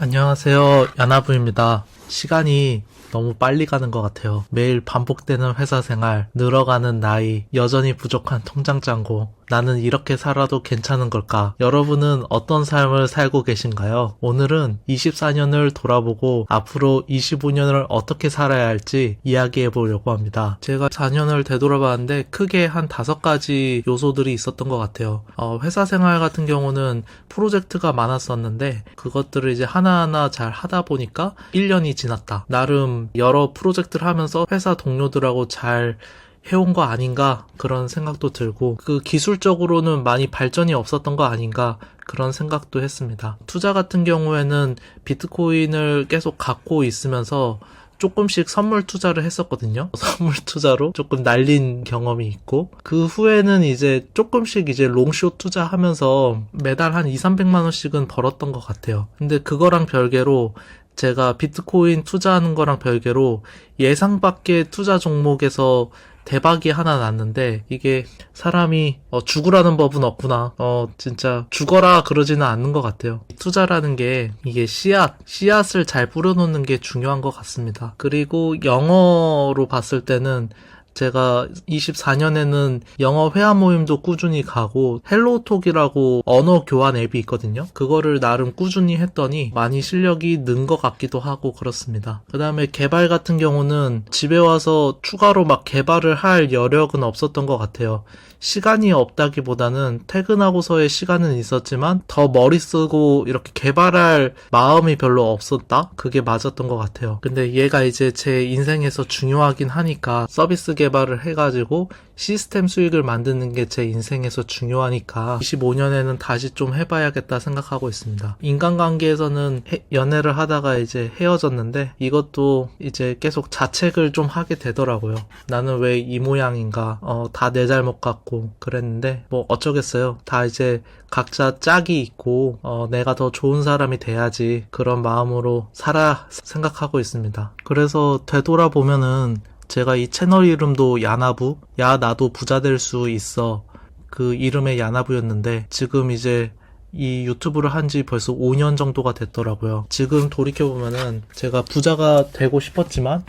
안녕하세요. 야나부입니다. 시간이 너무 빨리 가는 것 같아요. 매일 반복되는 회사 생활, 늘어가는 나이, 여전히 부족한 통장 잔고, 나는 이렇게 살아도 괜찮은 걸까? 여러분은 어떤 삶을 살고 계신가요? 오늘은 24년을 돌아보고 앞으로 25년을 어떻게 살아야 할지 이야기해 보려고 합니다. 제가 4년을 되돌아봤는데 크게 한 다섯 가지 요소들이 있었던 것 같아요. 어, 회사 생활 같은 경우는 프로젝트가 많았었는데 그것들을 이제 하나하나 잘 하다 보니까 1년이 지났다. 나름 여러 프로젝트를 하면서 회사 동료들하고 잘 해온 거 아닌가 그런 생각도 들고 그 기술적으로는 많이 발전이 없었던 거 아닌가 그런 생각도 했습니다. 투자 같은 경우에는 비트코인을 계속 갖고 있으면서 조금씩 선물 투자를 했었거든요. 선물 투자로 조금 날린 경험이 있고 그 후에는 이제 조금씩 이제 롱숏 투자하면서 매달 한 2, 300만 원씩은 벌었던 것 같아요. 근데 그거랑 별개로 제가 비트코인 투자하는 거랑 별개로 예상 밖의 투자 종목에서 대박이 하나 났는데 이게 사람이 어, 죽으라는 법은 없구나. 어 진짜 죽어라 그러지는 않는 것 같아요. 투자라는 게 이게 씨앗 씨앗을 잘 뿌려놓는 게 중요한 것 같습니다. 그리고 영어로 봤을 때는 제가 24년에는 영어 회화 모임도 꾸준히 가고 헬로톡이라고 언어 교환 앱이 있거든요. 그거를 나름 꾸준히 했더니 많이 실력이 는 것 같기도 하고 그렇습니다. 그 다음에 개발 같은 경우는 집에 와서 추가로 막 개발을 할 여력은 없었던 것 같아요. 시간이 없다기보다는 퇴근하고서의 시간은 있었지만 더 머리 쓰고 이렇게 개발할 마음이 별로 없었다? 그게 맞았던 것 같아요. 근데 얘가 이제 제 인생에서 중요하긴 하니까 서비스 개 발을 해가지고 시스템 수익을 만드는 게 제 인생에서 중요하니까 25년에는 다시 좀 해봐야겠다 생각하고 있습니다. 인간관계에서는 해- 연애를 하다가 이제 헤어졌는데 이것도 이제 계속 자책을 좀 하게 되더라고요. 나는 왜 이 모양인가? 어, 다 내 잘못 같고 그랬는데 뭐 어쩌겠어요. 다 이제 각자 짝이 있고 어, 내가 더 좋은 사람이 돼야지 그런 마음으로 살아 생각하고 있습니다. 그래서 되돌아보면은 제가 이 채널 이름도 야나부, 야 나도 부자 될 수 있어 그 이름의 야나부였는데 지금 이제 이 유튜브를 한 지 벌써 5년 정도가 됐더라고요. 지금 돌이켜보면은 제가 부자가 되고 싶었지만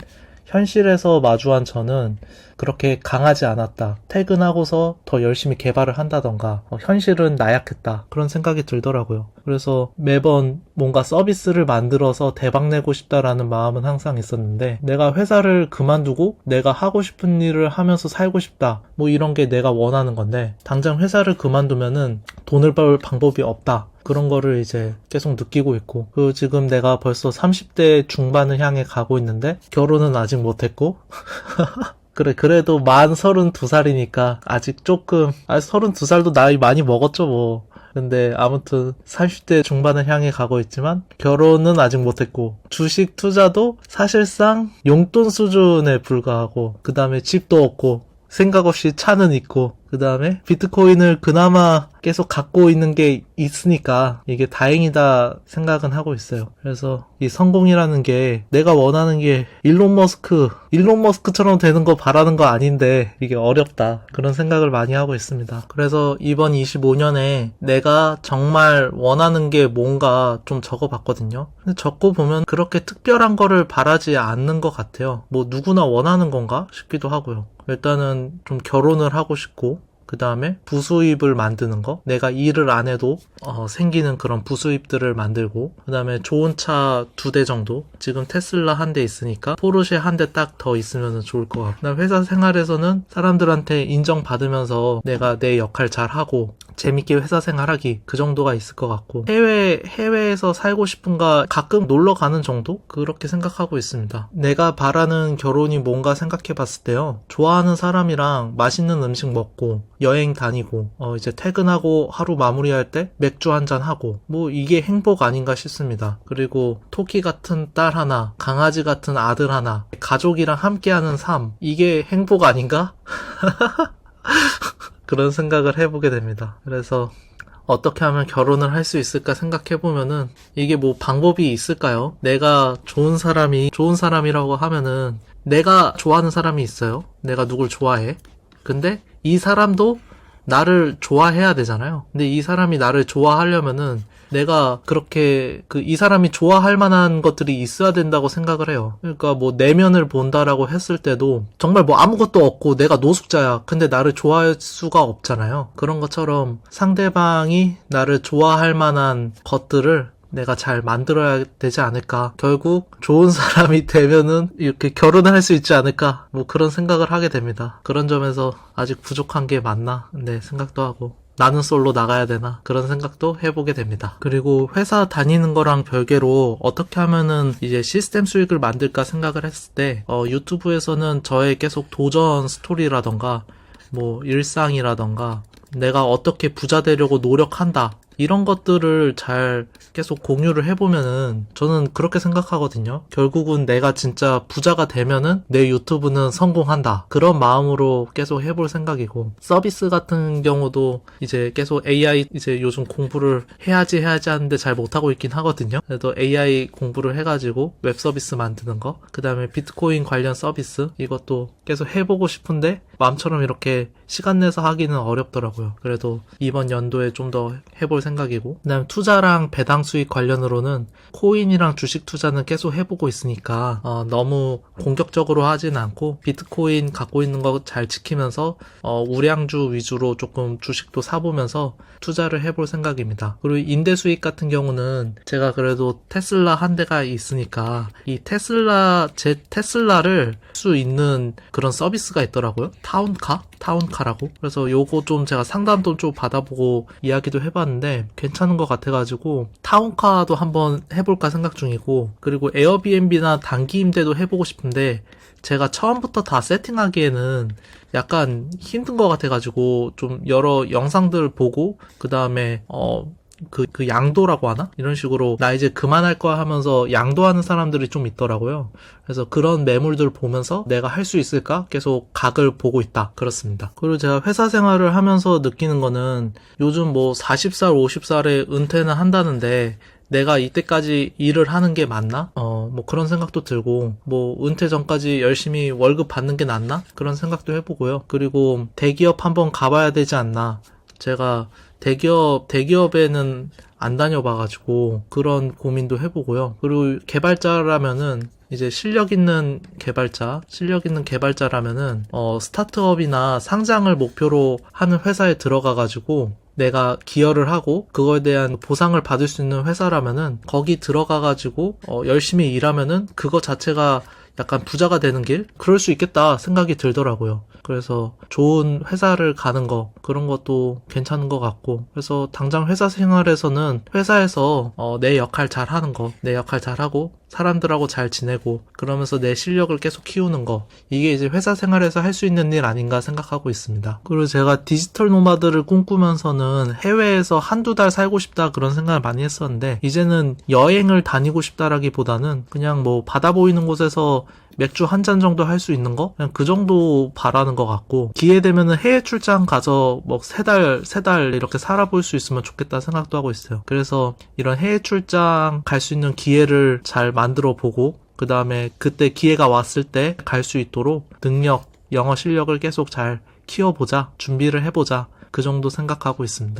현실에서 마주한 저는 그렇게 강하지 않았다. 퇴근하고서 더 열심히 개발을 한다던가, 어, 현실은 나약했다. 그런 생각이 들더라고요. 그래서 매번 뭔가 서비스를 만들어서 대박 내고 싶다라는 마음은 항상 있었는데, 내가 회사를 그만두고 내가 하고 싶은 일을 하면서 살고 싶다. 뭐 이런 게 내가 원하는 건데, 당장 회사를 그만두면은 돈을 벌 방법이 없다. 그런 거를 이제 계속 느끼고 있고, 그 지금 내가 벌써 30대 중반을 향해 가고 있는데, 결혼은 아직 못했고, 그래, 그래도 만 32살이니까 아직 조금, 아, 32살도 나이 많이 먹었죠, 뭐. 근데 아무튼 30대 중반을 향해 가고 있지만 결혼은 아직 못했고 주식 투자도 사실상 용돈 수준에 불과하고 그 다음에 집도 없고 생각 없이 차는 있고 그 다음에 비트코인을 그나마 계속 갖고 있는 게 있으니까 이게 다행이다 생각은 하고 있어요. 그래서 이 성공이라는 게 내가 원하는 게 일론 머스크, 일론 머스크처럼 되는 거 바라는 거 아닌데 이게 어렵다. 그런 생각을 많이 하고 있습니다. 그래서 이번 25년에 내가 정말 원하는 게 뭔가 좀 적어 봤거든요. 근데 적고 보면 그렇게 특별한 거를 바라지 않는 것 같아요. 뭐 누구나 원하는 건가 싶기도 하고요. 일단은 좀 결혼을 하고 싶고 그 다음에 부수입을 만드는 거. 내가 일을 안 해도 어, 생기는 그런 부수입들을 만들고 그 다음에 좋은 차 두 대 정도. 지금 테슬라 한 대 있으니까 포르쉐 한 대 딱 더 있으면 좋을 것 같고. 회사 생활에서는 사람들한테 인정받으면서 내가 내 역할 잘 하고 재밌게 회사 생활하기 그 정도가 있을 것 같고 해외 해외에서 살고 싶은가 가끔 놀러 가는 정도 그렇게 생각하고 있습니다. 내가 바라는 결혼이 뭔가 생각해봤을 때요 좋아하는 사람이랑 맛있는 음식 먹고 여행 다니고 어 이제 퇴근하고 하루 마무리할 때 맥주 한잔 하고 뭐 이게 행복 아닌가 싶습니다. 그리고 토끼 같은 딸 하나 강아지 같은 아들 하나 가족이랑 함께하는 삶 이게 행복 아닌가? 그런 생각을 해보게 됩니다. 그래서 어떻게 하면 결혼을 할 수 있을까 생각해보면은 이게 뭐 방법이 있을까요? 내가 좋은 사람이 좋은 사람이라고 하면은 내가 좋아하는 사람이 있어요. 내가 누굴 좋아해. 근데 이 사람도 나를 좋아해야 되잖아요. 근데 이 사람이 나를 좋아하려면은 내가 그렇게 그 이 사람이 좋아할 만한 것들이 있어야 된다고 생각을 해요. 그러니까 뭐 내면을 본다라고 했을 때도 정말 뭐 아무것도 없고 내가 노숙자야. 근데 나를 좋아할 수가 없잖아요. 그런 것처럼 상대방이 나를 좋아할 만한 것들을 내가 잘 만들어야 되지 않을까. 결국 좋은 사람이 되면은 이렇게 결혼을 할 수 있지 않을까. 뭐 그런 생각을 하게 됩니다. 그런 점에서 아직 부족한 게 맞나? 네, 생각도 하고. 나는 솔로 나가야 되나 그런 생각도 해보게 됩니다. 그리고 회사 다니는 거랑 별개로 어떻게 하면은 이제 시스템 수익을 만들까 생각을 했을 때 어, 유튜브에서는 저의 계속 도전 스토리라던가 뭐 일상이라던가 내가 어떻게 부자 되려고 노력한다 이런 것들을 잘 계속 공유를 해보면은 저는 그렇게 생각하거든요. 결국은 내가 진짜 부자가 되면은 내 유튜브는 성공한다. 그런 마음으로 계속 해볼 생각이고 서비스 같은 경우도 이제 계속 AI 이제 요즘 공부를 해야지 해야지 하는데 잘 못하고 있긴 하거든요. 그래도 AI 공부를 해가지고 웹 서비스 만드는 거, 그 다음에 비트코인 관련 서비스 이것도 계속 해보고 싶은데 마음처럼 이렇게 시간 내서 하기는 어렵더라고요. 그래도 이번 연도에 좀 더 해볼 생각이고, 그 다음 투자랑 배당 수익 관련으로는 코인이랑 주식 투자는 계속 해보고 있으니까 어, 너무 공격적으로 하진 않고 비트코인 갖고 있는 거 잘 지키면서 어, 우량주 위주로 조금 주식도 사보면서 투자를 해볼 생각입니다. 그리고 임대 수익 같은 경우는 제가 그래도 테슬라 한 대가 있으니까 이 테슬라 제 테슬라를 할수 있는 그런 서비스가 있더라고요. 타운카? 타운카라고. 그래서 요거 좀 제가 상담도 좀 받아보고 이야기도 해봤는데 괜찮은 것 같아가지고 타운카도 한번 해볼까 생각 중이고 그리고 에어비앤비나 단기 임대도 해보고 싶은데 제가 처음부터 다 세팅하기에는 약간 힘든 것 같아가지고 좀 여러 영상들 보고 그 다음에 어 그, 그 양도라고 하나? 이런 식으로 나 이제 그만할 거야 하면서 양도하는 사람들이 좀 있더라고요. 그래서 그런 매물들 보면서 내가 할 수 있을까? 계속 각을 보고 있다. 그렇습니다. 그리고 제가 회사 생활을 하면서 느끼는 거는 요즘 뭐 40살, 50살에 은퇴는 한다는데 내가 이때까지 일을 하는 게 맞나? 어, 뭐 그런 생각도 들고, 뭐 은퇴 전까지 열심히 월급 받는 게 낫나? 그런 생각도 해보고요. 그리고 대기업 한번 가봐야 되지 않나? 제가 대기업, 대기업에는 안 다녀봐가지고 그런 고민도 해보고요. 그리고 개발자라면은 이제 실력 있는 개발자, 실력 있는 개발자라면은 어, 스타트업이나 상장을 목표로 하는 회사에 들어가가지고 내가 기여를 하고 그거에 대한 보상을 받을 수 있는 회사라면은 거기 들어가가지고 어, 열심히 일하면은 그거 자체가 약간 부자가 되는 길? 그럴 수 있겠다 생각이 들더라고요. 그래서 좋은 회사를 가는 거, 그런 것도 괜찮은 것 같고. 그래서 당장 회사 생활에서는 회사에서 어, 내 역할 잘 하는 거, 내 역할 잘 하고, 사람들하고 잘 지내고, 그러면서 내 실력을 계속 키우는 거. 이게 이제 회사 생활에서 할 수 있는 일 아닌가 생각하고 있습니다. 그리고 제가 디지털 노마드를 꿈꾸면서는 해외에서 한두 달 살고 싶다 그런 생각을 많이 했었는데, 이제는 여행을 다니고 싶다라기보다는 그냥 뭐 바다 보이는 곳에서 맥주 한 잔 정도 할 수 있는 거? 그냥 그 정도 바라는 것 같고, 기회 되면은 해외 출장 가서 뭐 세 달, 세 달 이렇게 살아볼 수 있으면 좋겠다 생각도 하고 있어요. 그래서 이런 해외 출장 갈 수 있는 기회를 잘 만들어 보고, 그 다음에 그때 기회가 왔을 때 갈 수 있도록 능력, 영어 실력을 계속 잘 키워보자, 준비를 해보자, 그 정도 생각하고 있습니다.